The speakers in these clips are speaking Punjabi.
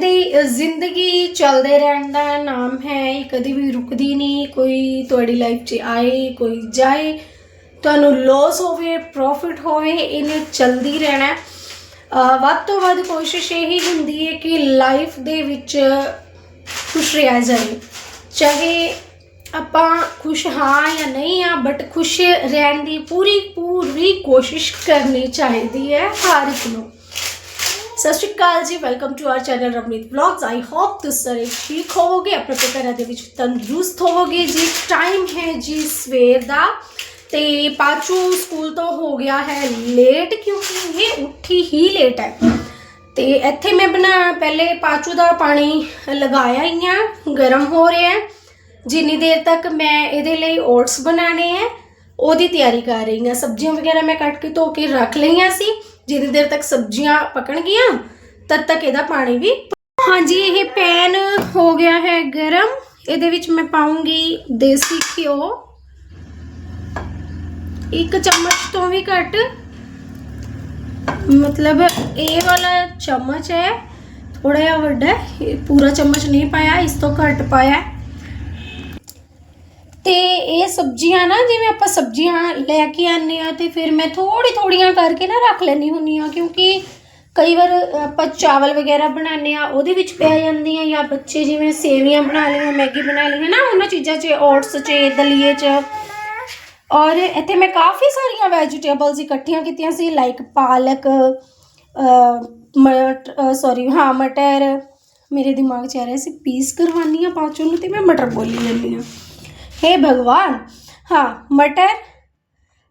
ਦੀ ਜ਼ਿੰਦਗੀ ਚੱਲਦੇ ਰਹਿਣ ਦਾ ਨਾਮ ਹੈ, ਇਹ ਕਦੇ ਵੀ ਰੁਕਦੀ ਨਹੀਂ, ਕੋਈ ਤੁਹਾਡੀ ਲਾਈਫ 'ਚ ਆਏ, ਕੋਈ ਜਾਏ, ਤੁਹਾਨੂੰ ਲਾਸ ਹੋਵੇ ਪ੍ਰੋਫਿਟ ਹੋਵੇ, ਇਹਨੇ ਚੱਲਦੀ ਰਹਿਣਾ ਵੱਧ ਤੋਂ ਵੱਧ ਕੋਸ਼ਿਸ਼ ਇਹੀ ਹੁੰਦੀ ਹੈ ਕਿ ਲਾਈਫ ਦੇ ਵਿੱਚ ਖੁਸ਼ ਰਿਹਾ ਜਾਏ। ਚਾਹੇ ਆਪਾਂ ਖੁਸ਼ ਹਾਂ ਜਾਂ ਨਹੀਂ ਆ ਬਟ ਖੁਸ਼ ਰਹਿਣ ਦੀ ਪੂਰੀ ਪੂਰੀ ਕੋਸ਼ਿਸ਼ ਕਰਨੀ ਚਾਹੀਦੀ ਹੈ ਹਰ ਇੱਕ ਨੂੰ। ਸਤਿ ਸ਼੍ਰੀ ਅਕਾਲ ਜੀ welcome to our channel Ramneet vlogs I hope ਤੁਸੀਂ ਸਾਰੇ ਠੀਕ ਹੋਵੋਗੇ, ਆਪਣੇ ਆਪਣੇ ਘਰਾਂ ਦੇ ਵਿੱਚ ਤੰਦਰੁਸਤ ਹੋਵੋਗੇ ਜੀ। ਟਾਈਮ ਹੈ ਜੀ ਸਵੇਰ ਦਾ, ਤੇ ਪਾਚੂ ਸਕੂਲ ਤੋਂ ਹੋ ਗਿਆ ਹੈ ਲੇਟ ਕਿਉਂਕਿ ਇਹ ਉੱਠੀ ਹੀ ਲੇਟ ਹੈ। ਤੇ ਇੱਥੇ ਮੈਂ ਬਣਾ, ਪਹਿਲੇ ਪਾਚੂ ਦਾ ਪਾਣੀ ਲਗਾਇਆ ਹੀ ਆ, ਗਰਮ ਹੋ ਰਿਹਾ ਹੈ। ਜਿੰਨੀ ਦੇਰ ਤੱਕ ਮੈਂ ਇਹਦੇ ਲਈ ਓਟਸ ਬਣਾਣੇ ਹੈ, ਉਹਦੀ ਤਿਆਰੀ ਕਰ ਰਹੀ ਹਾਂ। ਸਬਜ਼ੀਆਂ ਵਗੈਰਾ ਮੈਂ ਕੱਟ ਕੇ ਧੋ ਕੇ ਰੱਖ ਲਈਆਂ ਸੀ। ਜਿੰਨੀ ਦੇਰ ਤੱਕ ਸਬਜ਼ੀਆਂ ਪਕਣਗੀਆਂ, ਤਦ ਤੱਕ ਇਹਦਾ ਪਾਣੀ ਵੀ ਹਾਂਜੀ, ਇਹ ਪੈਨ ਹੋ ਗਿਆ ਹੈ ਗਰਮ। ਇਹਦੇ ਵਿੱਚ ਮੈਂ ਪਾਉਂਗੀ ਦੇਸੀ ਘਿਓ। ਇੱਕ ਚਮਚ ਤੋਂ ਵੀ ਘੱਟ। ਮਤਲਬ ਇਹ ਵਾਲਾ ਚਮਚ ਹੈ ਥੋੜਾ ਜਿਹਾ ਵੱਡਾ ਇਹ ਪੂਰਾ ਚਮਚ ਨਹੀਂ ਪਾਇਆ, ਇਸ ਤੋਂ ਘੱਟ ਪਾਇਆ ਤੇ ਇਹ ਸਬਜ਼ੀਆਂ ਨਾ, ਜਿਵੇਂ ਆਪਾਂ ਸਬਜ਼ੀਆਂ ਲੈ ਕੇ ਆਨੇ ਆ ਤੇ ਫਿਰ ਮੈਂ ਥੋੜੀ ਥੋੜੀਆਂ ਕਰਕੇ ਨਾ ਰੱਖ ਲੈਣੀ ਹੁੰਨੀ ਆ ਕਿਉਂਕਿ ਕਈ ਵਾਰ ਆਪਾਂ ਚਾਵਲ ਵਗੈਰਾ ਬਣਾਉਂਦੇ ਆ ਉਹਦੇ ਵਿੱਚ ਪੈ ਜਾਂਦੀਆਂ ਜਾਂ ਬੱਚੇ ਜਿਵੇਂ ਸੇਵੀਆਂ ਬਣਾ ਲਈਆਂ, ਮੈਗੀ ਬਣਾ ਲਈ ਹੈ ਨਾ, ਉਹਨਾਂ ਚੀਜ਼ਾਂ 'ਚ, ਓਟਸ 'ਚ, ਦਲੀਏ 'ਚ। ਔਰ ਇੱਥੇ ਮੈਂ ਕਾਫੀ ਸਾਰੀਆਂ ਵੈਜੀਟੇਬਲਸ ਇਕੱਠੀਆਂ ਕੀਤੀਆਂ ਸੀ ਲਾਈਕ ਪਾਲਕ ਮਟ ਸੌਰੀ ਹਾਂ, ਮਟਰ। ਮੇਰੇ ਦਿਮਾਗ 'ਚ ਆ ਰਿਹਾ ਸੀ, ਪੀਸ ਕਰਵਾਨੀ ਆ ਪਾਚੋ ਨੂੰ ਤੇ, ਮੈਂ ਮਟਰ ਬੋਲੀ ਲੈਂਦੀ ਹਾਂ। हे भगवान हाँ मटर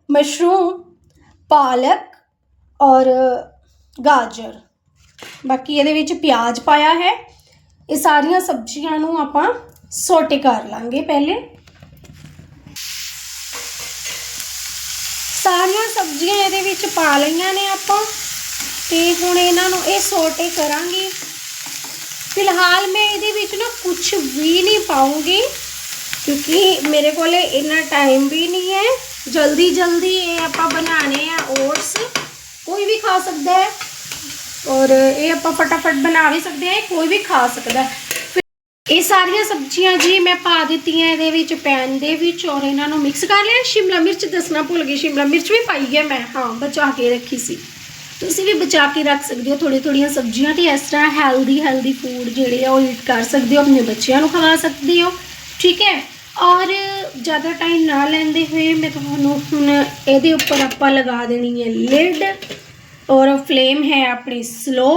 मशरूम ਪਾਲਕ ਔਰ ਗਾਜਰ ਬਾਕੀ ਇਹਦੇ ਵਿੱਚ ਪਿਆਜ਼ ਪਾਇਆ ਹੈ ਇਹ ਸਾਰੀਆਂ ਸਬਜ਼ੀਆਂ ਨੂੰ ਆਪਾਂ ਸੋਟੇ ਕਰ ਲਾਂਗੇ ਪਹਿਲੇ ਸਾਰੀਆਂ ਸਬਜ਼ੀਆਂ ਇਹਦੇ ਵਿੱਚ ਪਾ ਲਈਆਂ ਨੇ ਆਪਾਂ ਤੇ ਹੁਣ ਇਹਨਾਂ ਨੂੰ ਇਹ ਸੋਟੇ ਕਰਾਂਗੇ ਫਿਲਹਾਲ ਮੈਂ ਇਹਦੇ ਵਿੱਚ ਨਾ ਕੁਝ ਵੀ ਨਹੀਂ ਪਾਉਂਗੀ ਕਿਉਂਕਿ ਮੇਰੇ ਕੋਲੇ ਇੰਨਾ ਟਾਈਮ ਵੀ ਨਹੀਂ ਹੈ। ਜਲਦੀ ਜਲਦੀ ਇਹ ਆਪਾਂ ਬਣਾਣੇ ਆ ਓਟਸ ਕੋਈ ਵੀ ਖਾ ਸਕਦਾ ਹੈ। ਔਰ ਇਹ ਆਪਾਂ ਫਟਾਫਟ ਬਣਾ ਵੀ ਸਕਦੇ ਹਾਂ ਕੋਈ ਵੀ ਖਾ ਸਕਦਾ ਫਿਰ ਇਹ ਸਾਰੀਆਂ ਸਬਜ਼ੀਆਂ ਜੀ ਮੈਂ ਪਾ ਦਿੱਤੀਆਂ, ਇਹਦੇ ਵਿੱਚ ਪੈਨ ਦੇ ਵਿੱਚ ਔਰ ਇਹਨਾਂ ਨੂੰ ਮਿਕਸ ਕਰ ਲਿਆ। ਸ਼ਿਮਲਾ ਮਿਰਚ ਦੱਸਣਾ ਭੁੱਲ ਗਈ, ਸ਼ਿਮਲਾ ਮਿਰਚ ਵੀ ਪਾਈ ਹੈ ਮੈਂ। ਹਾਂ, ਬਚਾ ਕੇ ਰੱਖੀ ਸੀ। ਤੁਸੀਂ ਵੀ ਬਚਾ ਕੇ ਰੱਖ ਸਕਦੇ ਹੋ ਥੋੜੀ ਥੋੜੀਆਂ ਸਬਜ਼ੀਆਂ ਤੇ ਇਸ ਤਰ੍ਹਾਂ ਹੈਲਦੀ ਹੈਲਦੀ ਫੂਡ ਜਿਹੜੇ ਆ ਉਹ ਈਟ ਕਰ ਸਕਦੇ ਹੋ, ਆਪਣੇ ਬੱਚਿਆਂ ਨੂੰ ਖਵਾ ਸਕਦੇ ਹੋ। ਠੀਕ ਹੈ। ਔਰ ਜ਼ਿਆਦਾ ਟਾਈਮ ਨਾ ਲੈਂਦੇ ਹੋਏ ਮੈਂ ਤੁਹਾਨੂੰ ਹੁਣ ਇਹਦੇ ਉੱਪਰ ਆਪਾਂ ਲਗਾ ਦੇਣੀ ਹੈ ਲਿਡ ਔਰ ਫਲੇਮ ਹੈ ਆਪਣੀ ਸਲੋ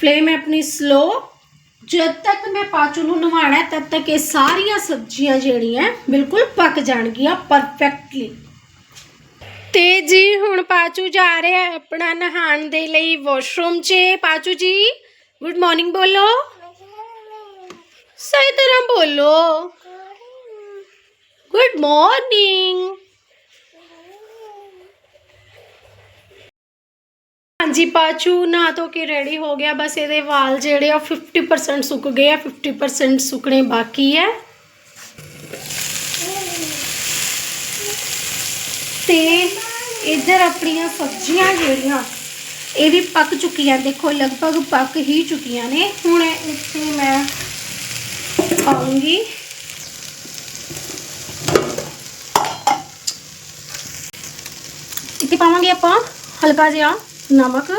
ਫਲੇਮ ਹੈ ਆਪਣੀ ਸਲੋ ਜਦ ਤੱਕ ਮੈਂ ਪਾਚੂ ਨੂੰ ਨਵਾਣਾ, ਤਦ ਤੱਕ ਇਹ ਸਾਰੀਆਂ ਸਬਜ਼ੀਆਂ ਜਿਹੜੀਆਂ ਬਿਲਕੁਲ ਪੱਕ ਜਾਣਗੀਆਂ ਪਰਫੈਕਟਲੀ ਤੇ ਜੀ, ਹੁਣ ਪਾਚੂ ਜਾ ਰਿਹਾ ਹੈ ਆਪਣਾ ਨਹਾਉਣ ਦੇ ਲਈ ਵਾਸ਼ਰੂਮ 'ਚ। ਪਾਚੂ ਜੀ ਗੁੱਡ ਮਾਰਨਿੰਗ ਬੋਲੋ। ਸਹੀ ਤਰ੍ਹਾਂ ਬੋਲੋ ਗੁੱਡ ਮਾਰਨਿੰਗ ਹਾਂਜੀ, ਪਾਚੂ ਨਹਾ ਧੋ ਕੇ ਰੈਡੀ ਹੋ ਗਿਆ। ਬਸ ਇਹਦੇ ਵਾਲ ਜਿਹੜੇ ਆ 50% ਸੁੱਕ ਗਏ ਆ 50% ਸੁੱਕਣੇ ਬਾਕੀ ਹੈ। ਤੇ ਇੱਧਰ ਆਪਣੀਆਂ ਸਬਜ਼ੀਆਂ ਜਿਹੜੀਆਂ, ਇਹ ਵੀ ਪੱਕ ਚੁੱਕੀਆਂ। ਦੇਖੋ, ਲਗਭਗ ਪੱਕ ਹੀ ਚੁੱਕੀਆਂ ਨੇ। ਹੁਣ ਇੱਥੇ ਮੈਂ ਪਾਉਂਗੀ ਇੱਥੇ ਪਾਵਾਂਗੇ ਆਪਾਂ ਹਲਕਾ ਜਿਹਾ ਨਮਕ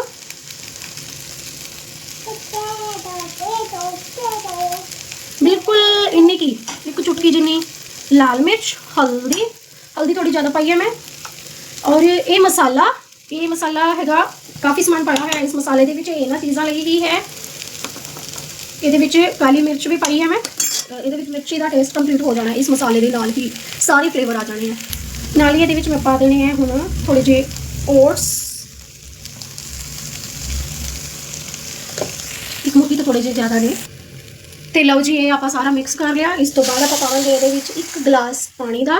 ਬਿਲਕੁਲ ਇੰਨੀ ਕੀ ਇੱਕ ਚੁਟਕੀ ਜਿੰਨੀ ਲਾਲ ਮਿਰਚ ਹਲਦੀ ਹਲਦੀ ਥੋੜੀ ਜ਼ਿਆਦਾ ਪਾਈ ਹੈ ਮੈਂ ਔਰ ਇਹ ਮਸਾਲਾ ਇਹ ਮਸਾਲਾ ਹੈਗਾ ਕਾਫੀ ਸਮਾਨ ਪਾਇਆ ਹੋਇਆ ਇਸ ਮਸਾਲੇ ਦੇ ਵਿੱਚ ਇਹਨਾਂ ਚੀਜ਼ਾਂ ਲਈ ਹੀ ਹੈ ਇਹਦੇ ਵਿੱਚ ਕਾਲੀ ਮਿਰਚ ਵੀ ਪਾਈ ਹੈ ਮੈਂ ਅ, ਇਹਦੇ ਵਿੱਚ ਮਿਰਚੀ ਦਾ ਟੇਸਟ ਕੰਪਲੀਟ ਹੋ ਜਾਣਾ, ਇਸ ਮਸਾਲੇ ਦੇ ਨਾਲ ਹੀ ਸਾਰੇ ਫਲੇਵਰ ਆ ਜਾਣੇ ਆ। ਨਾਲ ਹੀ ਇਹਦੇ ਵਿੱਚ ਮੈਂ ਪਾ ਦੇਣੇ ਆ ਹੁਣ ਥੋੜੇ ਜਿਹੇ ਓਟਸ ਇੱਕ ਮੁੱਠੀ ਤੋਂ ਥੋੜੇ ਜਿਹੇ ਜ਼ਿਆਦਾ ਨੇ। ਤੇ ਲਓ ਜੀ, ਇਹ ਆਪਾਂ ਸਾਰਾ ਮਿਕਸ ਕਰ ਲਿਆ। ਇਸ ਤੋਂ ਬਾਅਦ ਆਪਾਂ ਪਾਵਾਂਗੇ ਇਹਦੇ ਵਿੱਚ ਇੱਕ ਗਲਾਸ ਪਾਣੀ ਦਾ।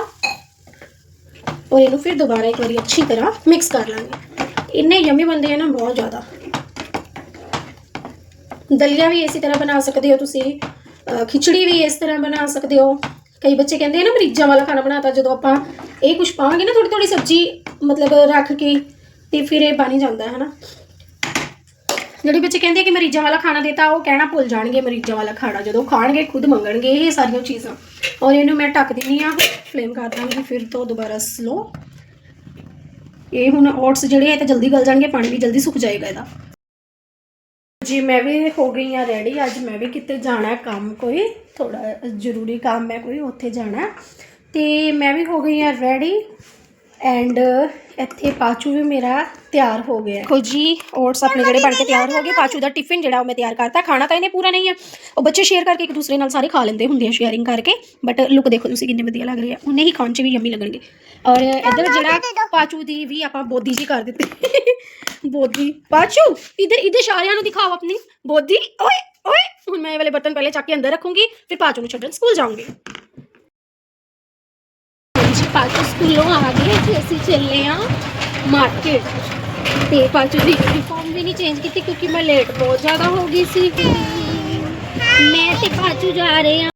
ਔਰ ਇਹਨੂੰ ਫਿਰ ਦੁਬਾਰਾ ਇੱਕ ਵਾਰੀ ਅੱਛੀ ਤਰ੍ਹਾਂ ਮਿਕਸ ਕਰ ਲਾਂਗੇ। ਇੰਨੇ ਯਮੀ ਬਣਦੇ ਆ ਨਾ, ਬਹੁਤ ਜ਼ਿਆਦਾ। ਦਲੀਆ ਵੀ ਇਸੇ ਤਰ੍ਹਾਂ ਬਣਾ ਸਕਦੇ ਹੋ ਤੁਸੀਂ। ਖਿਚੜੀ ਵੀ ਇਸ ਤਰ੍ਹਾਂ ਬਣਾ ਸਕਦੇ ਹੋ। ਕਈ ਬੱਚੇ ਕਹਿੰਦੇ ਆ ਨਾ, ਮਰੀਜ਼ਾਂ ਵਾਲਾ ਖਾਣਾ ਬਣਾਤਾ ਜਦੋਂ ਆਪਾਂ ਇਹ ਕੁਝ ਪਾਵਾਂਗੇ ਨਾ ਥੋੜੀ ਥੋੜੀ ਸਬਜ਼ੀ ਮਤਲਬ ਰੱਖ ਕੇ ਤੇ ਫਿਰ ਇਹ ਬਣ ਜਾਂਦਾ ਹੈ ਨਾ ਜਿਹੜੇ ਬੱਚੇ ਕਹਿੰਦੇ ਕਿ ਮਰੀਜ਼ਾਂ ਵਾਲਾ ਖਾਣਾ ਦੇਤਾ, ਉਹ ਕਹਿਣਾ ਭੁੱਲ ਜਾਣਗੇ ਮਰੀਜ਼ਾਂ ਵਾਲਾ ਖਾਣਾ। ਜਦੋਂ ਖਾਣਗੇ, ਖੁਦ ਮੰਗਣਗੇ, ਇਹ ਸਾਰੀਆਂ ਚੀਜ਼ਾਂ। ਔਰ ਇਹਨੂੰ ਮੈਂ ਢੱਕ ਦਿੰਨੀ ਆ ਫਲੇਮ ਕਰ ਦਾਂਗੀ, ਫਿਰ ਤੋਂ ਦੁਬਾਰਾ ਸਲੋ ਇਹ ਹੁਣ ਓਟਸ ਜਿਹੜੇ ਆ, ਇਹ ਤਾਂ ਜਲਦੀ ਗਲ ਜਾਣਗੇ, ਪਾਣੀ ਵੀ ਜਲਦੀ ਸੁੱਕ ਜਾਏਗਾ ਇਹਦਾ। ਜੀ, ਮੈਂ ਵੀ ਹੋ ਗਈ ਆ ਰੈਡੀ ਅੱਜ ਮੈਂ ਵੀ ਕਿਤੇ ਜਾਣਾ ਕੰਮ ਕੋਈ ਥੋੜਾ ਜ਼ਰੂਰੀ ਕੰਮ ਹੈ ਕੋਈ, ਉੱਥੇ ਜਾਣਾ ਹੈ। ਤੇ ਮੈਂ ਵੀ ਹੋ ਗਈ ਆ ਰੈਡੀ ਐਂਡ uh, ਇੱਥੇ ਪਾਚੂ ਵੀ ਮੇਰਾ ਤਿਆਰ ਹੋ ਗਿਆ ਦੇਖੋ ਜੀ ਓਟਸ ਆਪਣੇ ਜਿਹੜੇ ਬਣ ਕੇ ਤਿਆਰ ਹੋ ਗਏ, ਪਾਚੂ ਦਾ ਟਿਫਿਨ ਜਿਹੜਾ ਉਹ ਮੈਂ ਤਿਆਰ ਕਰਤਾ। ਖਾਣਾ ਤਾਂ ਇਹਨੇ ਪੂਰਾ ਨਹੀਂ ਹੈ ਉਹ ਬੱਚੇ ਸ਼ੇਅਰ ਕਰਕੇ ਇੱਕ ਦੂਸਰੇ ਨਾਲ ਸਾਰੇ ਖਾ ਲੈਂਦੇ ਹੁੰਦੇ ਆ ਸ਼ੇਅਰਿੰਗ ਕਰਕੇ। ਬਟ ਲੁੱਕ ਦੇਖੋ ਤੁਸੀਂ ਕਿੰਨੇ ਵਧੀਆ ਲੱਗ ਰਹੇ ਆ। ਉਹਨੇ ਹੀ ਖਾਣ 'ਚ ਵੀ ਯੰਮੀ ਲੱਗਣਗੇ। ਔਰ ਇੱਧਰ ਜਿਹੜਾ ਪਾਚੂ ਦੀ ਵੀ ਆਪਾਂ ਬੋਦੀ ਜੀ ਕਰ ਦਿੱਤੀ। ਬੋਦੀ। ਪਾਚੂ, ਇਧਰ ਇਧਰ ਸਾਰਿਆਂ ਨੂੰ ਦਿਖਾਓ ਆਪਣੀ ਬੋਦੀ। ਓਏ ਓਏ, ਹੁਣ ਮੈਂ ਇਹ ਵਾਲੇ ਬਰਤਨ ਪਹਿਲੇ ਚੱਕ ਕੇ ਅੰਦਰ ਰੱਖੂੰਗੀ, ਫਿਰ ਪਾਚੂ ਨੂੰ ਛੱਡਣ ਸਕੂਲ ਜਾਊਂਗੀ। ਪਾਚੂ ਸਕੂਲੋਂ ਆ ਗਏ ਤੇ ਅਸੀਂ ਚੱਲੇ ਆ ਮਾਰਕੀਟ ਤੇ ਪਾਚੂ ਦੀ ਯੂਨੀਫਾਰਮ ਵੀ ਨਹੀਂ ਚੇਂਜ ਕੀਤੀ ਕਿਉਂਕਿ ਮੈਂ ਲੇਟ ਬਹੁਤ ਜ਼ਿਆਦਾ ਹੋ ਗਈ ਸੀ। ਮੈਂ ਤੇ ਪਾਚੂ ਜਾ ਰਹੇ ਆ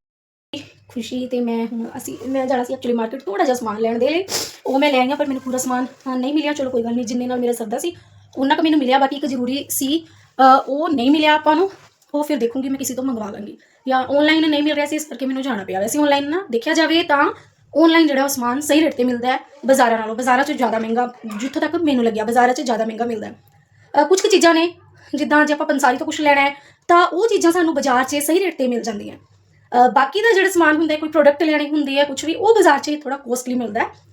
ਖੁਸ਼ੀ ਤੇ ਮੈਂ ਹੁਣ ਅਸੀਂ, ਮੈਂ ਜਾਣਾ ਸੀ ਐਕਚੁਅਲੀ ਮਾਰਕੀਟ ਥੋੜਾ ਜਿਹਾ ਸਮਾਨ ਲੈਣ ਦੇ ਲਈ। ਉਹ ਮੈਂ ਲੈ ਆਈ ਪਰ ਮੈਨੂੰ ਪੂਰਾ ਸਮਾਨ ਨਹੀਂ ਮਿਲਿਆ। ਚਲੋ ਕੋਈ ਗੱਲ ਨਹੀਂ, ਜਿੰਨੇ ਨਾਲ ਮੇਰਾ ਸਰਦਾ ਸੀ, ਉਹਨਾਂ ਕੁ ਮੈਨੂੰ ਮਿਲਿਆ, ਬਾਕੀ ਇੱਕ ਜ਼ਰੂਰੀ ਸੀ ਉਹ ਨਹੀਂ ਮਿਲਿਆ ਆਪਾਂ ਨੂੰ। ਉਹ ਫਿਰ ਦੇਖੂੰਗੀ, ਮੈਂ ਕਿਸੇ ਤੋਂ ਮੰਗਵਾ ਲਾਂਗੀ। ਜਾਂ ਆਨਲਾਈਨ ਨਹੀਂ ਮਿਲ ਰਿਹਾ ਸੀ, ਇਸ ਕਰਕੇ ਮੈਨੂੰ ਜਾਣਾ ਪਿਆ। ਵੈਸੇ ਆਨਲਾਈਨ ਨਾ ਦੇਖਿਆ ਜਾਵੇ ਤਾਂ ਆਨਲਾਈਨ ਜਿਹੜਾ ਉਹ ਸਮਾਨ ਸਹੀ ਰੇਟ ਤੇ ਮਿਲਦਾ ਹੈ, ਬਾਜ਼ਾਰਾਂ ਨਾਲੋਂ। ਬਾਜ਼ਾਰਾਂ 'ਚ ਜ਼ਿਆਦਾ ਮਹਿੰਗਾ, ਜਿੱਥੋਂ ਤੱਕ ਮੈਨੂੰ ਲੱਗਿਆ, ਬਾਜ਼ਾਰਾਂ 'ਚ ਜ਼ਿਆਦਾ ਮਹਿੰਗਾ ਮਿਲਦਾ ਹੈ। ਕੁਝ ਕੁ ਚੀਜ਼ਾਂ ਨੇ, ਜਿੱਦਾਂ ਜੇ ਆਪਾਂ ਪੰਸਾਰੀ ਤੋਂ ਕੁਝ ਲੈਣਾ ਹੈ, ਤਾਂ ਉਹ ਚੀਜ਼ਾਂ ਸਾਨੂੰ ਬਾਜ਼ਾਰ 'ਚ ਸਹੀ ਰੇਟ ਤੇ ਮਿਲ ਜਾਂਦੀਆਂ ਬਾਕੀ ਦਾ ਜਿਹੜਾ ਸਮਾਨ ਹੁੰਦਾ ਹੈ, ਕੋਈ ਪ੍ਰੋਡਕਟ ਲੈਣੇ ਹੁੰਦੇ ਆ ਕੁਝ ਵੀ, ਉਹ ਬਾਜ਼ਾਰ 'ਚ ਥੋੜਾ ਕੋਸਟਲੀ ਮਿਲਦਾ ਹੈ।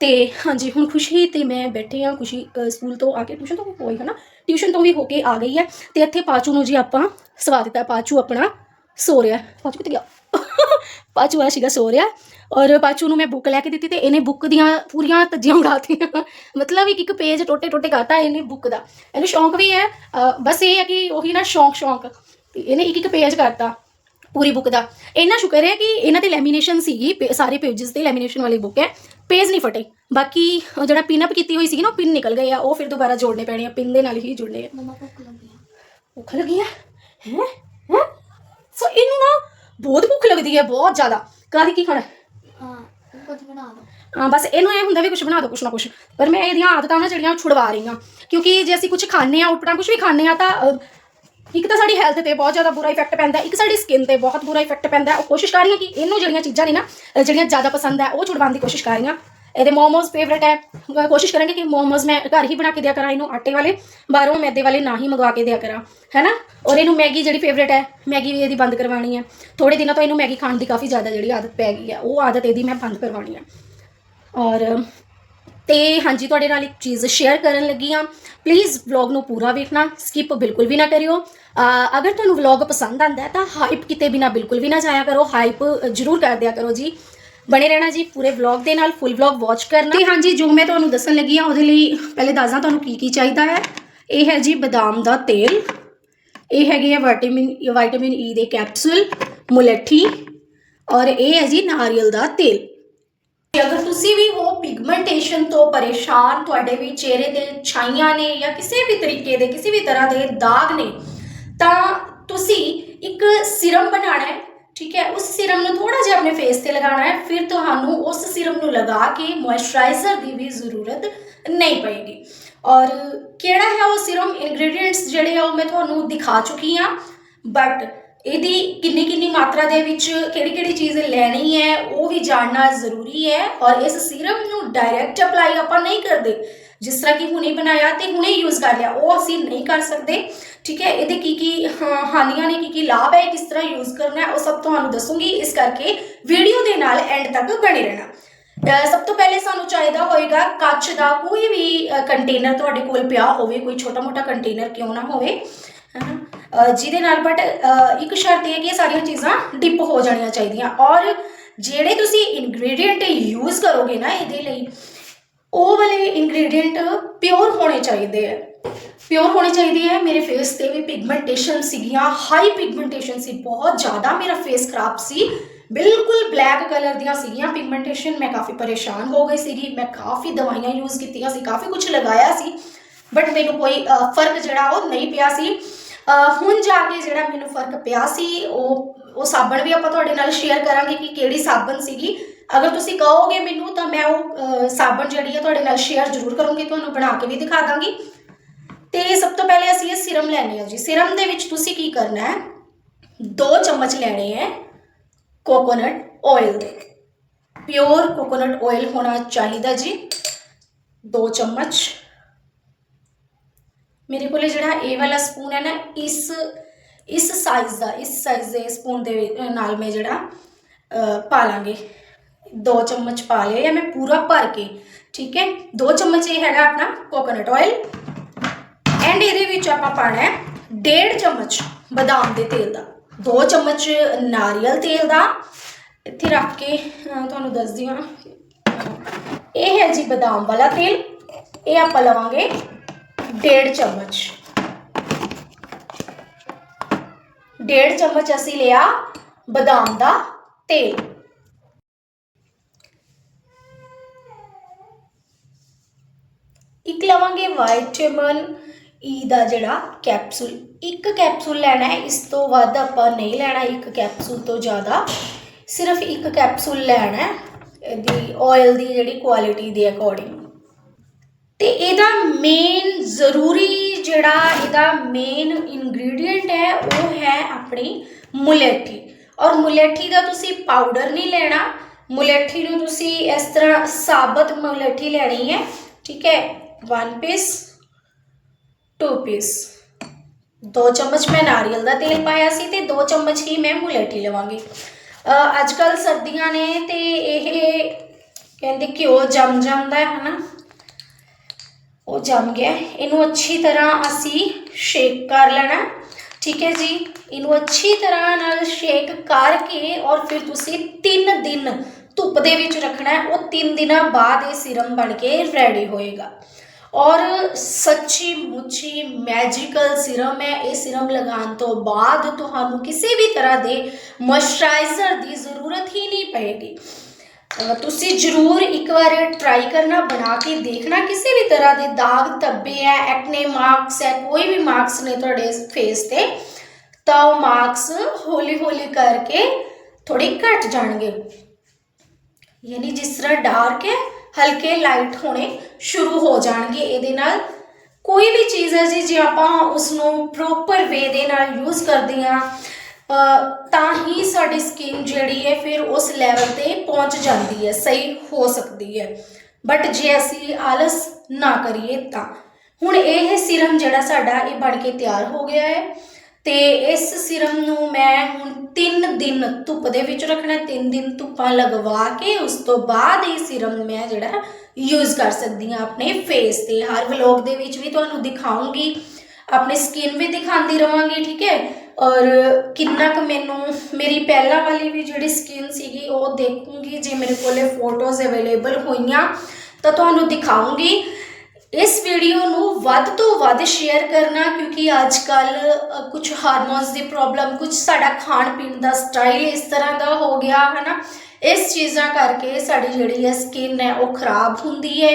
ਤੇ ਹਾਂਜੀ, ਹੁਣ ਖੁਸ਼ੀ ਤੇ ਮੈਂ ਬੈਠੇ ਆ ਖੁਸ਼ੀ ਸਕੂਲ ਤੋਂ ਆ ਕੇ ਟਿਊਸ਼ਨ ਤੋਂ ਹੋਈ ਹੈ ਨਾ ਟਿਊਸ਼ਨ ਤੋਂ ਵੀ ਹੋ ਕੇ ਆ ਗਈ ਹੈ। ਤੇ ਇੱਥੇ ਪਾਚੂ ਨੂੰ ਜੀ ਆਪਾਂ ਸਵਾ ਦਿੱਤਾ, ਪਾਚੂ ਆਪਣਾ ਸੋ ਰਿਹਾ, ਪਾਚੂ ਕਿੱਥੇ ਗਿਆ? ਪਾਚੂ ਆ ਸੀਗਾ ਸੋ ਰਿਹਾ। ਔਰ ਪਾਚੂ ਨੂੰ ਮੈਂ ਬੁੱਕ ਲੈ ਕੇ ਦਿੱਤੀ ਤੇ ਇਹਨੇ ਬੁੱਕ ਦੀਆਂ ਪੂਰੀਆਂ ਤੱਜੀਆਂ ਉਡਾਤੀਆਂ ਮਤਲਬ ਇੱਕ ਇੱਕ ਪੇਜ ਟੋਟੇ ਟੋਟੇ ਕਰਤਾ ਇਹਨੇ ਬੁੱਕ ਦਾ। ਇਹਨੂੰ ਸ਼ੌਂਕ ਵੀ ਹੈ ਬਸ ਇਹ ਹੈ ਕਿ ਉਹੀ ਨਾ ਸ਼ੌਂਕ ਸ਼ੌਂਕ। ਤੇ ਇਹਨੇ ਇੱਕ ਇੱਕ ਪੇਜ ਕਰਤਾ ਪੂਰੀ ਬੁੱਕ ਦਾ। ਇੰਨਾ ਸ਼ੁਕਰ ਹੈ ਕਿ ਇਹਨਾਂ ਤੇ ਲੈਮੀਨੇਸ਼ਨ ਸੀਗੀ ਸਾਰੇ ਪੇजेस ਤੇ ਲੈਮੀਨੇਸ਼ਨ ਵਾਲੀ ਬੁੱਕ ਹੈ। ਪੇਜ ਨਹੀਂ ਫਟੇ। ਬਾਕੀ ਉਹ ਜਿਹੜਾ ਪਿਨ ਅਪ ਕੀਤੀ ਹੋਈ ਸੀ ਨਾ ਪਿਨ ਨਿਕਲ ਗਏ ਆ। ਉਹ ਫਿਰ ਦੁਬਾਰਾ ਜੋੜਨੇ ਪੈਣੇ ਆ। ਪਿਨ ਦੇ ਨਾਲ ਹੀ ਜੁੜਨੇ ਆ। ਮਮਾ ਭੁੱਖ ਲੱਗੀ ਆ। ਭੁੱਖ ਲੱਗੀ ਹੈ ਹੈ? ਹੈ? ਸੋ ਇਹਨੂੰ ਨਾ ਬਹੁਤ ਭੁੱਖ ਲੱਗਦੀ ਹੈ ਬਹੁਤ ਜ਼ਿਆਦਾ। ਕਾਹਦੀ ਕੀ ਖਾਣਾ? ਕੁਝ ਬਣਾ ਦੋ। ਹਾਂ ਬਸ ਇਹਨੂੰ ਇਹ ਹੁੰਦਾ ਵੀ ਕੁਝ ਬਣਾ ਦਿਓ ਕੁਛ ਨਾ ਕੁਛ। ਪਰ ਮੈਂ ਇਹਦੀਆਂ ਆਦਤਾਂ ਨਾ ਜਿਹੜੀਆਂ ਉਹ ਛੁਡਵਾ ਰਹੀ ਹਾਂ। ਕਿਉਂਕਿ ਜੇ ਅਸੀਂ ਕੁਝ ਖਾਂਦੇ ਆ ਉਟਣਾ ਕੁਝ ਵੀ ਖਾਂਦੇ ਆ ਤਾਂ ਅਹ, ਇੱਕ ਤਾਂ ਸਾਡੀ ਹੈਲਥ ਤੇ ਬਹੁਤ ਜ਼ਿਆਦਾ ਬੁਰਾ ਇਫੈਕਟ ਪੈਂਦਾ ਹੈ, ਇੱਕ ਸਾਡੀ ਸਕਿਨ ਤੇ ਬਹੁਤ ਬੁਰਾ ਇਫੈਕਟ ਪੈਂਦਾ ਹੈ। ਉਹ ਕੋਸ਼ਿਸ਼ ਕਰ ਰਹੀ ਹਾਂ ਕਿ ਇਹਨੂੰ ਜਿਹੜੀਆਂ ਚੀਜ਼ਾਂ ਨੇ ਨਾ ਅਹ, ਜਿਹੜੀਆਂ ਜ਼ਿਆਦਾ ਪਸੰਦ ਹੈ ਉਹ ਛੁਡਵਾਉਣ ਦੀ ਕੋਸ਼ਿਸ਼ ਕਰ ਰਹੀ ਹਾਂ। ਇਹਦੇ ਮੋਮੋਸ ਫੇਵਰਟ ਹੈ। ਕੋਸ਼ਿਸ਼ ਕਰਾਂਗੇ ਕਿ ਮੋਮੋਸ ਮੈਂ ਘਰ ਹੀ ਬਣਾ ਕੇ ਦਿਆ ਕਰਾਂ, ਇਹਨੂੰ ਆਟੇ ਵਾਲੇ, ਬਾਹਰੋਂ ਮੈਦੇ ਵਾਲੇ ਨਾ ਹੀ ਮੰਗਵਾ ਕੇ ਦਿਆ ਕਰਾਂ, ਹੈਨਾ? ਔਰ ਇਹਨੂੰ ਮੈਗੀ ਜਿਹੜੀ ਫੇਵਰਟ ਹੈ, ਮੈਗੀ ਵੀ ਇਹਦੀ ਬੰਦ ਕਰਵਾਉਣੀ ਹੈ। ਥੋੜੇ ਦਿਨਾਂ ਤੋਂ ਇਹਨੂੰ ਮੈਗੀ ਖਾਣ ਦੀ ਕਾਫੀ ਜ਼ਿਆਦਾ ਜਿਹੜੀ ਆਦਤ ਪੈ ਗਈ ਹੈ, ਉਹ ਆਦਤ ਇਹਦੀ ਮੈਂ ਬੰਦ ਕਰਵਾਉਣੀ ਹੈ। ਔਰ ਤੇ ਹਾਂਜੀ, ਤੁਹਾਡੇ ਨਾਲ ਇੱਕ ਚੀਜ਼ ਸ਼ੇਅਰ ਕਰਨ ਲੱਗੀ ਹਾਂ। ਪਲੀਜ਼ ਵਲੌਗ ਨੂੰ ਪੂਰਾ ਵੇਖਣਾ ਸਕਿਪ ਬਿਲਕੁਲ ਵੀ ਨਾ ਕਰਿਓ। ਅਗਰ ਤੁਹਾਨੂੰ ਵਲੌਗ ਪਸੰਦ ਆਂਦਾ ਹੈ ਤਾਂ ਹਾਈਪ ਕਿਤੇ ਬਿਨਾ ਬਿਲਕੁਲ ਵੀ ਨਾ ਜਾਇਆ ਕਰੋ। ਹਾਈਪ ਜ਼ਰੂਰ ਕਰ ਦਿਆ ਕਰੋ ਜੀ। ਬਣੇ ਰਹਿਣਾ ਜੀ, ਪੂਰੇ ਵਲੌਗ ਦੇ ਨਾਲ ਫੁੱਲ ਵਲੌਗ ਵਾਚ ਕਰਨਾ। ਤੇ ਹਾਂਜੀ, ਜੋ ਮੈਂ ਤੁਹਾਨੂੰ ਦੱਸਣ ਲੱਗੀ ਹਾਂ, ਉਹਦੇ ਲਈ ਪਹਿਲੇ ਦੱਸਦਾ ਤੁਹਾਨੂੰ ਕੀ ਕੀ ਚਾਹੀਦਾ ਹੈ। ਇਹ ਹੈ ਜੀ ਬਦਾਮ ਦਾ ਤੇਲ। ਇਹ ਹੈਗੇ ਆ ਵਿਟਾਮਿਨ ਵਿਟਾਮਿਨ ਈ ਦੇ ਕੈਪਸੂਲ ਮੁਲੱਠੀ ਔਰ ਇਹ ਹੈ ਜੀ ਨਾਰੀਅਲ ਦਾ ਤੇਲ। ਤੇ ਅਗਰ ਤੁਸੀਂ ਵੀ ਹੋ ਪਿਗਮੈਂਟੇਸ਼ਨ ਤੋਂ ਪਰੇਸ਼ਾਨ, ਤੁਹਾਡੇ ਵੀ ਚਿਹਰੇ ਤੇ ਛਾਈਆਂ ਨੇ ਜਾਂ ਕਿਸੇ ਵੀ ਤਰੀਕੇ ਦੇ, ਕਿਸੇ ਵੀ ਤਰ੍ਹਾਂ ਦੇ ਦਾਗ ਨੇ, ਤਾਂ ਤੁਸੀਂ ਇੱਕ ਸਿਰਮ ਬਣਾਉਣਾ ਹੈ। ਠੀਕ ਹੈ, ਉਸ ਸਿਰਮ ਨੂੰ ਥੋੜਾ ਜਿਹਾ ਆਪਣੇ ਫੇਸ ਤੇ ਲਗਾਉਣਾ ਹੈ, ਫਿਰ ਤੁਹਾਨੂੰ ਉਸ ਸਿਰਮ ਨੂੰ ਲਗਾ ਕੇ ਮੋਇਸਚਰਾਈਜ਼ਰ ਦੀ ਵੀ ਜ਼ਰੂਰਤ ਨਹੀਂ ਪਏਗੀ। ਔਰ ਕਿਹੜਾ ਹੈ ਉਹ ਸਿਰਮ ਇਨਗਰੀਡੀਐਂਟਸ ਜਿਹੜੇ ਆ ਉਹ ਮੈਂ ਤੁਹਾਨੂੰ ਦਿਖਾ ਚੁੱਕੀ ਹਾਂ ਬਟ ਇਹਦੀ ਕਿੰਨੀ ਕਿੰਨੀ ਮਾਤਰਾ ਦੇ ਵਿੱਚ ਕਿਹੜੀ ਕਿਹੜੀ ਚੀਜ਼ ਲੈਣੀ ਹੈ, ਉਹ ਵੀ ਜਾਣਨਾ ਜ਼ਰੂਰੀ ਹੈ। ਔਰ ਇਸ ਸੀਰਮ ਨੂੰ ਡਾਇਰੈਕਟ ਅਪਲਾਈ ਆਪਾਂ ਨਹੀਂ ਕਰਦੇ। ਜਿਸ ਤਰ੍ਹਾਂ ਕਿ ਹੁਣੇ ਬਣਾਇਆ ਤੇ ਹੁਣੇ ਯੂਜ਼ ਕਰ ਲਿਆ, ਉਹ ਅਸੀਂ ਨਹੀਂ ਕਰ ਸਕਦੇ। ਠੀਕ ਹੈ? ਇਹਦੇ ਕੀ ਕੀ ਹਾਨੀਆਂ ਨੇ, ਕੀ ਕੀ ਲਾਭ ਹੈ, ਕਿਸ ਤਰ੍ਹਾਂ ਯੂਜ਼ ਕਰਨਾ ਹੈ, ਉਹ ਸਭ ਤੁਹਾਨੂੰ ਦੱਸੂਗੀ। ਇਸ ਕਰਕੇ ਵੀਡੀਓ ਦੇ ਨਾਲ ਐਂਡ ਤੱਕ ਬਣੇ ਰਹਿਣਾ। ਸਭ ਤੋਂ ਪਹਿਲੇ ਸਾਨੂੰ ਚਾਹੀਦਾ ਹੋਏਗਾ ਕੱਚ ਦਾ ਕੋਈ ਵੀ ਕੰਟੇਨਰ ਤੁਹਾਡੇ ਕੋਲ ਪਿਆ ਹੋਵੇ, ਕੋਈ ਛੋਟਾ ਮੋਟਾ ਕੰਟੇਨਰ ਕਿਉਂ ਨਾ ਹੋਵੇ, ਹਨਾ? ਅਹ, ਜਿਹਦੇ ਨਾਲ ਬਟ ਇੱਕ ਸ਼ਰਤ ਇਹ ਹੈ ਕਿ ਇਹ ਸਾਰੀਆਂ ਚੀਜ਼ਾਂ ਡਿਪ ਹੋ ਜਾਣੀਆਂ ਚਾਹੀਦੀਆਂ। ਔਰ ਜਿਹੜੇ ਤੁਸੀਂ ਇਨਗਰੀਡੀਅੰਟ ਯੂਜ਼ ਕਰੋਗੇ ਨਾ, ਇਹਦੇ ਲਈ ਉਹ ਵਾਲੇ ਇਨਗਰੀਡੀਅੰਟ ਪਿਓਰ ਹੋਣੇ ਚਾਹੀਦੇ ਹੈ ਪਿਓਰ ਹੋਣੇ ਚਾਹੀਦੇ ਹੈ ਮੇਰੇ ਫੇਸ ਤੇ ਵੀ ਪਿਗਮੈਂਟੇਸ਼ਨ ਸੀਗੀਆਂ ਹਾਈ ਪਿਗਮੈਂਟੇਸ਼ਨ ਸੀ, ਬਹੁਤ ਜ਼ਿਆਦਾ ਮੇਰਾ ਫੇਸ ਖਰਾਬ ਸੀ। ਬਿਲਕੁਲ ਬਲੈਕ ਕਲਰ ਦੀਆਂ ਸੀਗੀਆਂ ਪਿਗਮੈਂਟੇਸ਼ਨ ਮੈਂ ਕਾਫੀ ਪਰੇਸ਼ਾਨ ਹੋ ਗਈ ਸੀਗੀ। ਮੈਂ ਕਾਫੀ ਦਵਾਈਆਂ ਯੂਜ਼ ਕੀਤੀਆਂ ਸੀ, ਕਾਫੀ ਕੁਝ ਲਗਾਇਆ ਸੀ। ਬਟ ਮੈਨੂੰ ਕੋਈ ਫ਼ਰਕ ਜਿਹੜਾ ਉਹ ਨਹੀਂ ਪਿਆ ਸੀ। ਹੁਣ ਜਾ ਕੇ ਜਿਹੜਾ ਮੈਨੂੰ ਫ਼ਰਕ ਪਿਆ ਸੀ, ਉਹ ਉਹ ਸਾਬਣ ਵੀ ਆਪਾਂ ਤੁਹਾਡੇ ਨਾਲ ਸ਼ੇਅਰ ਕਰਾਂਗੇ ਕਿ ਕਿਹੜੀ ਸਾਬਣ ਸੀਗੀ। ਅਗਰ ਤੁਸੀਂ ਕਹੋਗੇ ਮੈਨੂੰ, ਤਾਂ ਮੈਂ ਉਹ ਸਾਬਣ ਜਿਹੜੀ ਹੈ ਤੁਹਾਡੇ ਨਾਲ ਸ਼ੇਅਰ ਜ਼ਰੂਰ ਕਰੂੰਗੀ, ਤੁਹਾਨੂੰ ਬਣਾ ਕੇ ਵੀ ਦਿਖਾ ਦਾਂਗੀ। ਤੇ ਸਭ ਤੋਂ ਪਹਿਲੇ ਅਸੀਂ ਇਹ ਸਿਰਮ ਲੈਣੀ ਹੈ ਜੀ। ਸਿਰਮ ਦੇ ਵਿੱਚ ਤੁਸੀਂ ਕੀ ਕਰਨਾ ਹੈ? 2 ਚਮਚ ਲੈਣੇ ਹੈ ਕੋਕੋਨਟ ਆਇਲ ਦੇ। ਪਿਓਰ ਕੋਕੋਨਟ ਆਇਲ ਹੋਣਾ ਚਾਹੀਦਾ ਜੀ। ਦੋ ਚਮਚ। ਮੇਰੇ ਕੋਲੇ ਜਿਹੜਾ ਇਹ ਵਾਲਾ ਸਪੂਨ ਹੈ ਨਾ, ਇਸ ਇਸ ਸਾਈਜ਼ ਦਾ, ਇਸ ਸਾਈਜ਼ ਦੇ ਸਪੂਨ ਦੇ ਨਾਲ ਮੈਂ ਜਿਹੜਾ ਪਾ ਲਾਂਗੇ। ਦੋ ਚਮਚ ਪਾ ਲਿਆ ਜਾਂ ਮੈਂ ਪੂਰਾ ਭਰ ਕੇ, ਠੀਕ ਹੈ? ਦੋ ਚਮਚ ਇਹ ਹੈਗਾ ਆਪਣਾ ਕੋਕੋਨਟ ਆਇਲ ਐਂਡ ਇਹਦੇ ਵਿੱਚ ਆਪਾਂ ਪਾਣਾ ਹੈ 1.5 ਚਮਚ ਬਦਾਮ ਦੇ ਤੇਲ ਦਾ, ਦੋ ਚਮਚ ਨਾਰੀਅਲ ਤੇਲ ਦਾ। ਇੱਥੇ ਰੱਖ ਕੇ ਤੁਹਾਨੂੰ ਦੱਸਦੀ ਹਾਂ। ਇਹ ਹੈ ਜੀ ਬਦਾਮ ਵਾਲਾ ਤੇਲ, ਇਹ ਆਪਾਂ ਲਵਾਂਗੇ ਡੇਢ ਚਮਚ। 1.5 ਚਮਚ ਅਸੀਂ ਲਿਆ ਬਦਾਮ ਦਾ ਤੇਲ। ਇੱਕ ਲਵਾਂਗੇ ਵਾਈਟਾਮਿਨ ਈ e ਦਾ ਜਿਹੜਾ ਕੈਪਸੂਲ ਇੱਕ ਕੈਪਸੂਲ ਲੈਣਾ ਹੈ, ਇਸ ਤੋਂ ਵੱਧ ਆਪਾਂ ਨਹੀਂ ਲੈਣਾ, ਇੱਕ ਕੈਪਸੂਲ ਤੋਂ ਜ਼ਿਆਦਾ। ਸਿਰਫ ਇੱਕ ਕੈਪਸੂਲ ਲੈਣਾ ਹੈ, ਇਹਦੀ ਆਇਲ ਦੀ ਜਿਹੜੀ ਕੁਆਲਿਟੀ ਦੇ ਅਕੋਰਡਿੰਗ ਤੇ ਇਹਦਾ ਮੇਨ ਜ਼ਰੂਰੀ ਜਿਹੜਾ ਇਹਦਾ ਮੇਨ ਇਨਗਰੀਡੀਅੰਟ ਹੈ, ਉਹ ਹੈ ਆਪਣੀ ਮੁਲੇਠੀ। ਔਰ ਮੁਲੇਠੀ ਦਾ ਤੁਸੀਂ ਪਾਊਡਰ ਨਹੀਂ ਲੈਣਾ, ਮੁਲੇਠੀ ਨੂੰ ਤੁਸੀਂ ਇਸ ਤਰ੍ਹਾਂ ਸਾਬਤ ਮੁਲੇਠੀ ਲੈਣੀ ਹੈ, ਠੀਕ ਹੈ? 1 ਪੀਸ ਟੂ ਪੀਸ 2 ਚਮਚ ਮੈਂ ਨਾਰੀਅਲ ਦਾ ਤੇਲ ਪਾਇਆ ਸੀ ਤੇ 2 ਚਮਚ ਹੀ ਮੈਂ ਮੁਲੇਠੀ ਲਵਾਂਗੀ। ਅੱਜ ਕੱਲ ਸਰਦੀਆਂ ਨੇ ਤੇ ਇਹ ਕਹਿੰਦੇ ਘਿਓ ਜੰਮ ਜਾਂਦਾ ਹੈ, ਹਨਾ? ਉਹ ਜੰਮ ਗਿਆ। ਇਹਨੂੰ ਅੱਛੀ ਤਰ੍ਹਾਂ ਅਸੀਂ ਸ਼ੇਕ ਕਰ ਲੈਣਾ। ਠੀਕ ਹੈ ਜੀ? ਇਹਨੂੰ ਅੱਛੀ ਤਰ੍ਹਾਂ ਨਾਲ ਸ਼ੇਕ ਕਰਕੇ ਔਰ ਫਿਰ ਤੁਸੀਂ 3 ਦਿਨ ਧੁੱਪ ਦੇ ਵਿੱਚ ਰੱਖਣਾ ਹੈ। ਉਹ 3 ਦਿਨਾਂ ਬਾਅਦ ਇਹ ਸਿਰਮ ਬਣ ਕੇ ਰੈਡੀ ਹੋਏਗਾ। ਔਰ ਸੱਚੀ ਮੁੱਚੀ ਮੈਜੀਕਲ ਸਿਰਮ ਹੈ ਇਹ ਸਿਰਮ ਲਗਾਉਣ ਤੋਂ ਬਾਅਦ ਤੁਹਾਨੂੰ ਕਿਸੇ ਵੀ ਤਰ੍ਹਾਂ ਦੇ ਮੋਇਸਚਰਾਈਜ਼ਰ ਦੀ ਜ਼ਰੂਰਤ ਹੀ ਨਹੀਂ ਪਏਗੀ ਅਹ ਤੁਸੀਂ ਜ਼ਰੂਰ ਇੱਕ ਵਾਰ ਟਰਾਈ ਕਰਨਾ ਬਣਾ ਕੇ ਦੇਖਣਾ ਕਿਸੇ ਵੀ ਤਰ੍ਹਾਂ ਦੇ ਦਾਗ ਧੱਬੇ ਹੈ ਐਕਨੇ ਮਾਰਕਸ ਹੈ ਕੋਈ ਵੀ ਮਾਰਕਸ ਨੇ ਤੁਹਾਡੇ ਫੇਸ ਤੇ ਤਾਂ ਉਹ ਮਾਰਕਸ ਹੌਲੀ ਹੌਲੀ ਕਰਕੇ ਥੋੜੇ ਘਟ ਜਾਣਗੇ ਯਾਨੀ ਜਿਸ ਤਰ੍ਹਾਂ ਡਾਰਕ ਹੈ ਹਲਕੇ ਲਾਈਟ ਹੋਣੇ ਸ਼ੁਰੂ ਹੋ ਜਾਣਗੇ ਇਹਦੇ ਨਾਲ। ਕੋਈ ਵੀ ਚੀਜ਼ ਹੈ ਜੀ, ਜੇ ਆਪਾਂ ਉਸ ਨੂੰ ਪ੍ਰੋਪਰ ਵੇ ਦੇ ਨਾਲ ਯੂਜ਼ ਕਰਦੇ ਹਾਂ ਤਾਂ ਹੀ ਸਾਡੀ ਸਕਿਨ ਜਿਹੜੀ ਹੈ ਫਿਰ ਉਸ ਲੈਵਲ ਤੇ ਪਹੁੰਚ ਜਾਂਦੀ ਹੈ, ਸਹੀ ਹੋ ਸਕਦੀ ਹੈ। ਬਟ ਜੇ ਅਸੀਂ ਆਲਸ ਨਾ ਕਰੀਏ ਤਾਂ। ਹੁਣ ਇਹ ਸਿਰਮ ਜਿਹੜਾ ਸਾਡਾ, ਇਹ ਬਣ ਕੇ ਤਿਆਰ ਹੋ ਗਿਆ ਹੈ। ਤੇ ਇਸ ਸਿਰਮ ਨੂੰ ਮੈਂ ਹੁਣ 3 ਦਿਨ ਧੁੱਪ ਦੇ ਵਿੱਚ ਰੱਖਣਾ 3 ਦਿਨ ਧੁੱਪਾਂ ਲਗਵਾ ਕੇ ਉਸ ਤੋਂ ਬਾਅਦ ਇਹ ਸਿਰਮ ਮੈਂ ਜਿਹੜਾ ਯੂਜ਼ ਕਰ ਸਕਦੀ ਹਾਂ ਆਪਣੇ ਫੇਸ ਤੇ। ਹਰ ਵਲੌਗ ਦੇ ਵਿੱਚ ਵੀ ਤੁਹਾਨੂੰ ਦਿਖਾਉਂਗੀ। ਆਪਣੀ ਸਕਿਨ ਵੀ ਦਿਖਾਉਂਦੀ ਰਵਾਂਗੀ, ਠੀਕ ਹੈ? ਔਰ ਕਿੰਨਾ ਕੁ ਮੈਨੂੰ, ਮੇਰੀ ਪਹਿਲਾਂ ਵਾਲੀ ਵੀ ਜਿਹੜੀ ਸਕਿਨ ਸੀਗੀ, ਉਹ ਦੇਖੂੰਗੀ। ਜੇ ਮੇਰੇ ਕੋਲੇ ਫੋਟੋਜ਼ ਅਵੇਲੇਬਲ ਹੋਈਆਂ, ਤਾਂ ਤੁਹਾਨੂੰ ਦਿਖਾਉਂਗੀ। ਇਸ ਵੀਡੀਓ ਨੂੰ ਵੱਧ ਤੋਂ ਵੱਧ ਸ਼ੇਅਰ ਕਰਨਾ, ਕਿਉਂਕਿ ਅੱਜ ਕੱਲ ਕੁਝ ਹਾਰਮੋਨਸ ਦੀ ਪ੍ਰੋਬਲਮ ਕੁਝ ਸਾਡਾ ਖਾਣ ਪੀਣ ਦਾ ਸਟਾਈਲ ਇਸ ਤਰ੍ਹਾਂ ਦਾ ਹੋ ਗਿਆ ਹੈ ਨਾ ਇਸ ਚੀਜ਼ਾਂ ਕਰਕੇ ਸਾਡੀ ਜਿਹੜੀ ਹੈ ਸਕਿਨ ਹੈ ਉਹ ਖਰਾਬ ਹੁੰਦੀ ਹੈ।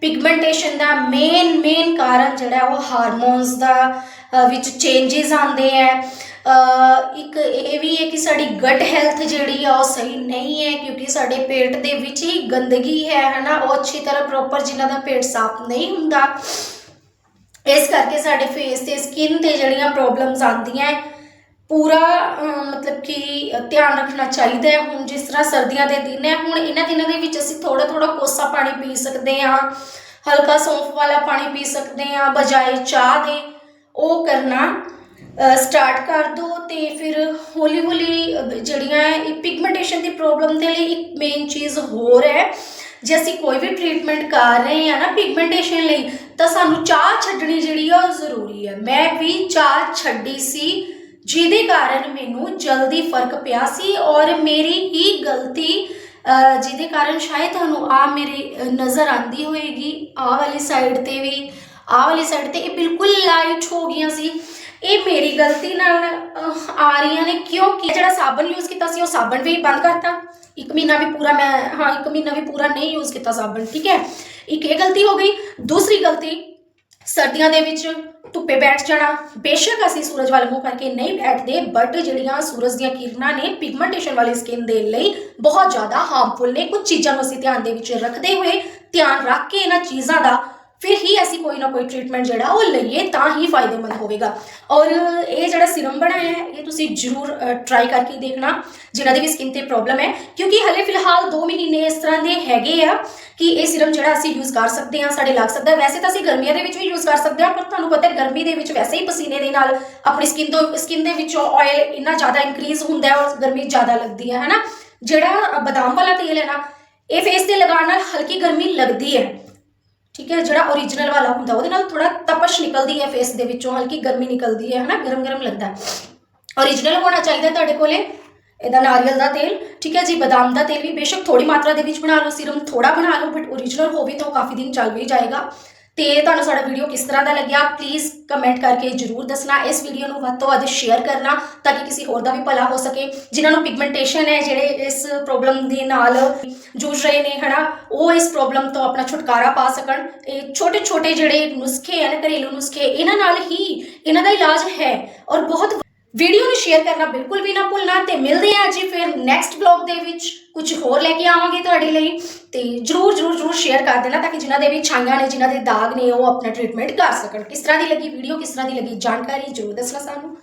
ਪਿਗਮੈਂਟੇਸ਼ਨ ਦਾ ਮੇਨ ਮੇਨ ਕਾਰਨ ਜਿਹੜਾ ਉਹ ਹਾਰਮੋਨਸ ਦਾ ਵਿੱਚ ਚੇਂਜਸ ਆਉਂਦੇ ਹੈ। ਇੱਕ ਇਹ ਵੀ ਹੈ ਕਿ ਸਾਡੀ ਗਟ ਹੈਲਥ ਜਿਹੜੀ ਆ ਉਹ ਸਹੀ ਨਹੀਂ ਹੈ ਕਿਉਂਕਿ ਸਾਡੇ ਪੇਟ ਦੇ ਵਿੱਚ ਹੀ ਗੰਦਗੀ ਹੈ ਹਨਾ? ਉਹ ਅੱਛੀ ਤਰ੍ਹਾਂ ਪ੍ਰੋਪਰ ਜਿਨ੍ਹਾਂ ਦਾ ਪੇਟ ਸਾਫ਼ ਨਹੀਂ ਹੁੰਦਾ। ਇਸ ਕਰਕੇ ਸਾਡੇ ਫੇਸ ਤੇ ਸਕਿਨ ਤੇ ਜਿਹੜੀਆਂ ਪ੍ਰੋਬਲਮਸ ਆਉਂਦੀਆਂ ਹੈ, ਪੂਰਾ ਮਤਲਬ ਕਿ ਧਿਆਨ ਰੱਖਣਾ ਚਾਹੀਦਾ ਹੈ। ਹੁਣ ਜਿਸ ਤਰ੍ਹਾਂ ਸਰਦੀਆਂ ਦੇ ਦਿਨ ਹੈ, ਹੁਣ ਇਹਨਾਂ ਦਿਨਾਂ ਦੇ ਵਿੱਚ ਅਸੀਂ ਥੋੜਾ ਥੋੜਾ ਕੋਸਾ ਪਾਣੀ ਪੀ ਸਕਦੇ ਹਾਂ। ਹਲਕਾ ਸੌਂਫ ਵਾਲਾ ਪਾਣੀ ਪੀ ਸਕਦੇ ਹਾਂ, ਬਜਾਏ ਚਾਹ ਦੇ। ਉਹ ਕਰਨਾ ਸਟਾਰਟ ਕਰ ਦੋ ਤੇ ਫਿਰ ਹੌਲੀ ਹੌਲੀ ਜਿਹੜੀਆਂ ਹੈ, ਇਹ ਪਿਗਮੈਂਟੇਸ਼ਨ ਦੀ ਪ੍ਰੋਬਲਮ ਦੇ ਲਈ ਇੱਕ ਮੇਨ ਚੀਜ਼ ਹੋਰ ਹੈ। ਜੇ ਅਸੀਂ ਕੋਈ ਵੀ ਟ੍ਰੀਟਮੈਂਟ ਕਰ ਰਹੇ ਹਾਂ ਨਾ ਪਿਗਮੈਂਟੇਸ਼ਨ ਲਈ, ਤਾਂ ਸਾਨੂੰ ਚਾਹ ਛੱਡਣੀ ਜਿਹੜੀ ਆ ਉਹ ਜ਼ਰੂਰੀ ਹੈ। ਮੈਂ ਵੀ ਚਾਹ ਛੱਡੀ ਸੀ। ਜਿਹਦੇ ਕਾਰਨ ਮੈਨੂੰ ਜਲਦੀ ਫ਼ਰਕ ਪਿਆ ਸੀ ਔਰ ਮੇਰੀ ਹੀ ਗਲਤੀ ਜਿਹਦੇ ਕਾਰਨ ਸ਼ਾਇਦ ਤੁਹਾਨੂੰ ਆ ਮੇਰੀ ਨਜ਼ਰ ਆਂਦੀ ਹੋਏਗੀ। ਆ ਵਾਲੀ ਸਾਈਡ ਤੇ ਵੀ ਆ ਵਾਲੀ ਸਾਈਡ ਤੇ ਇਹ ਬਿਲਕੁਲ ਲਾਈਟ ਹੋ ਗਈਆਂ ਸੀ। ਇਹ ਮੇਰੀ ਗਲਤੀ ਨਾਲ ਆ ਰਹੀਆਂ ਨੇ। ਕਿਉਂਕਿ ਜਿਹੜਾ ਸਾਬਣ ਯੂਜ਼ ਕੀਤਾ ਸੀ, ਉਹ ਸਾਬਣ ਵੀ ਬੰਦ ਕਰਤਾ। ਇੱਕ ਮਹੀਨਾ ਵੀ ਪੂਰਾ ਮੈਂ, ਹਾਂ, ਇੱਕ ਮਹੀਨਾ ਵੀ ਪੂਰਾ ਨਹੀਂ ਯੂਜ਼ ਕੀਤਾ ਸਾਬਣ, ਠੀਕ ਹੈ? ਇੱਕ ਇਹ ਗਲਤੀ ਹੋ ਗਈ। ਦੂਸਰੀ ਗਲਤੀ, ਸਰਦੀਆਂ ਦੇ ਵਿੱਚ ਧੁੱਪੇ ਬੈਠ ਜਾਣਾ। ਬੇਸ਼ੱਕ ਅਸੀਂ ਸੂਰਜ ਵੱਲ ਮੂੰਹ ਕਰਕੇ ਨਹੀਂ ਬੈਠਦੇ ਬਟ ਜਿਹੜੀਆਂ ਸੂਰਜ ਦੀਆਂ ਕਿਰਨਾਂ ਨੇ ਪਿਗਮੈਂਟੇਸ਼ਨ ਵਾਲੀ ਸਕਿਨ ਦੇ ਲਈ ਬਹੁਤ ਜ਼ਿਆਦਾ ਹਾਰਮਫੁਲ ਨੇ। ਕੁਝ ਚੀਜ਼ਾਂ ਨੂੰ ਅਸੀਂ ਧਿਆਨ ਦੇ ਵਿੱਚ ਰੱਖਦੇ ਹੋਏ, ਧਿਆਨ ਰੱਖ ਕੇ ਇਹਨਾਂ ਚੀਜ਼ਾਂ ਦਾ ਫਿਰ ਹੀ ਅਸੀਂ ਕੋਈ ਨਾ ਕੋਈ ਟ੍ਰੀਟਮੈਂਟ ਜਿਹੜਾ ਉਹ ਲਈਏ ਤਾਂ ਹੀ ਫਾਇਦੇਮੰਦ ਹੋਵੇਗਾ। ਔਰ ਇਹ ਜਿਹੜਾ ਸਿਰਮ ਬਣਾਇਆ ਹੈ, ਇਹ ਤੁਸੀਂ ਜ਼ਰੂਰ ਟਰਾਈ ਕਰਕੇ ਦੇਖਣਾ, ਜਿਨ੍ਹਾਂ ਦੀ ਵੀ ਸਕਿਨ ਤੇ ਪ੍ਰੋਬਲਮ ਹੈ। ਕਿਉਂਕਿ ਹਲੇ ਫਿਲਹਾਲ 2 ਮਹੀਨੇ ਇਸ ਤਰ੍ਹਾਂ ਦੇ ਹੈਗੇ ਆ ਕਿ ਇਹ ਸਿਰਮ ਜਿਹੜਾ ਅਸੀਂ ਯੂਜ਼ ਕਰ ਸਕਦੇ ਹਾਂ, ਸਾਡੇ ਲੱਗ ਸਕਦਾ। ਵੈਸੇ ਤਾਂ ਅਸੀਂ ਗਰਮੀਆਂ ਦੇ ਵਿੱਚ ਵੀ ਯੂਜ਼ ਕਰ ਸਕਦੇ ਹਾਂ, ਪਰ ਤੁਹਾਨੂੰ ਪਤਾ ਹੈ ਗਰਮੀ ਦੇ ਵਿੱਚ ਵੈਸੇ ਹੀ ਪਸੀਨੇ ਦੇ ਨਾਲ ਆਪਣੀ ਸਕਿਨ ਤੋਂ ਸਕਿਨ ਦੇ ਵਿੱਚੋਂ ਆਇਲ ਇੰਨਾ ਜ਼ਿਆਦਾ ਇਨਕਰੀਜ਼ ਹੁੰਦਾ ਹੈ ਔਰ ਗਰਮੀ ਜ਼ਿਆਦਾ ਲੱਗਦੀ ਹੈ, ਹੈਨਾ? ਜਿਹੜਾ ਬਦਾਮ ਵਾਲਾ ਤੇਲ ਹੈ ਨਾ, ਇਹ ਫੇਸ ਤੇ ਲਗਾਉਣ ਨਾਲ ਹਲਕੀ ਗਰਮੀ ਲੱਗਦੀ ਹੈ। ਠੀਕ ਹੈ, ਜਿਹੜਾ origignal ਵਾਲਾ ਹੁੰਦਾ, ਉਹਦੇ ਨਾਲ ਥੋੜਾ ਤਪਸ਼ ਨਿਕਲਦੀ ਹੈ ਫੇਸ ਦੇ ਵਿੱਚੋਂ, ਹਲਕੀ ਗਰਮੀ ਨਿਕਲਦੀ ਹੈ, ਹਨਾ, ਗਰਮ ਗਰਮ ਲੱਗਦਾ ਹੈ। Origignal ਹੋਣਾ ਚਾਹੀਦਾ ਤੁਹਾਡੇ ਕੋਲੇ, ਇਹਦਾ ਨਾਰੀਅਲ ਦਾ ਤੇਲ, ਠੀਕ ਹੈ ਜੀ, ਬਦਾਮ ਦਾ ਤੇਲ ਵੀ ਬੇਸ਼ੱਕ ਥੋੜੀ ਮਾਤਰਾ ਦੇ ਵਿੱਚ ਬਣਾ ਲਓ, ਸਿਰਮ ਥੋੜਾ ਬਣਾ ਲਓ ਬਟ origignal ਹੋਵੇ ਤਾਂ ਉਹ ਕਾਫੀ ਦਿਨ ਚੱਲ ਵੀ ਜਾਏਗਾ। ਤੇ ਤੁਹਾਨੂੰ ਸਾਡਾ ਵੀਡੀਓ ਕਿਸ ਤਰ੍ਹਾਂ ਦਾ ਲੱਗਿਆ ਪਲੀਜ਼ ਕਮੈਂਟ ਕਰਕੇ ਜਰੂਰ ਦੱਸਣਾ। ਇਸ ਵੀਡੀਓ ਨੂੰ ਵੱਧ ਤੋਂ ਵੱਧ ਸ਼ੇਅਰ ਕਰਨਾ ਤਾਂ ਕਿ ਕਿਸੇ ਹੋਰ ਦਾ ਵੀ ਭਲਾ ਹੋ ਸਕੇ। ਜਿਨ੍ਹਾਂ ਨੂੰ ਪਿਗਮੈਂਟੇਸ਼ਨ ਹੈ, ਜਿਹੜੇ ਇਸ ਪ੍ਰੋਬਲਮ ਦੇ ਨਾਲ ਜੂਝ ਰਹੇ ਨੇ, ਹਨਾ, ਉਹ ਇਸ ਪ੍ਰੋਬਲਮ ਤੋਂ ਆਪਣਾ ਛੁਟਕਾਰਾ ਪਾ ਸਕਣ। ਇਹ ਛੋਟੇ ਛੋਟੇ ਜਿਹੜੇ ਨੁਸਖੇ ਹਨ, ਘਰੇਲੂ ਨੁਸਖੇ, ਇਹਨਾਂ ਨਾਲ ਹੀ ਇਹਨਾਂ ਦਾ ਇਲਾਜ ਹੈ ਔਰ ਬਹੁਤ ਵੀਡੀਓ ਨੂੰ ਸ਼ੇਅਰ ਕਰਨਾ ਬਿਲਕੁਲ ਵੀ ਨਾ ਭੁੱਲਣਾ ਤੇ ਮਿਲਦੇ ਹਾਂ ਜੀ ਫਿਰ ਨੈਕਸਟ ਵਲੌਗ ਦੇ ਵਿੱਚ। ਕੁਝ ਹੋਰ ਲੈ ਕੇ ਆਵਾਂਗੇ ਤੁਹਾਡੇ ਲਈ ਤੇ ਜਰੂਰ ਜਰੂਰ ਜਰੂਰ ਸ਼ੇਅਰ ਕਰ ਦੇਣਾ ਤਾਂ ਕਿ ਜਿਨ੍ਹਾਂ ਦੇ ਵੀ ਛਾਈਆਂ ਨੇ, ਜਿਨ੍ਹਾਂ ਦੇ ਦਾਗ ਨੇ ਉਹ ਆਪਣਾ ਟ੍ਰੀਟਮੈਂਟ ਕਰ ਸਕਣ। ਕਿਸ ਤਰ੍ਹਾਂ ਦੀ ਲੱਗੀ ਵੀਡੀਓ ਕਿਸ ਤਰ੍ਹਾਂ ਦੀ ਲੱਗੀ ਜਾਣਕਾਰੀ, ਜਰੂਰ ਦੱਸਣਾ ਸਾਨੂੰ।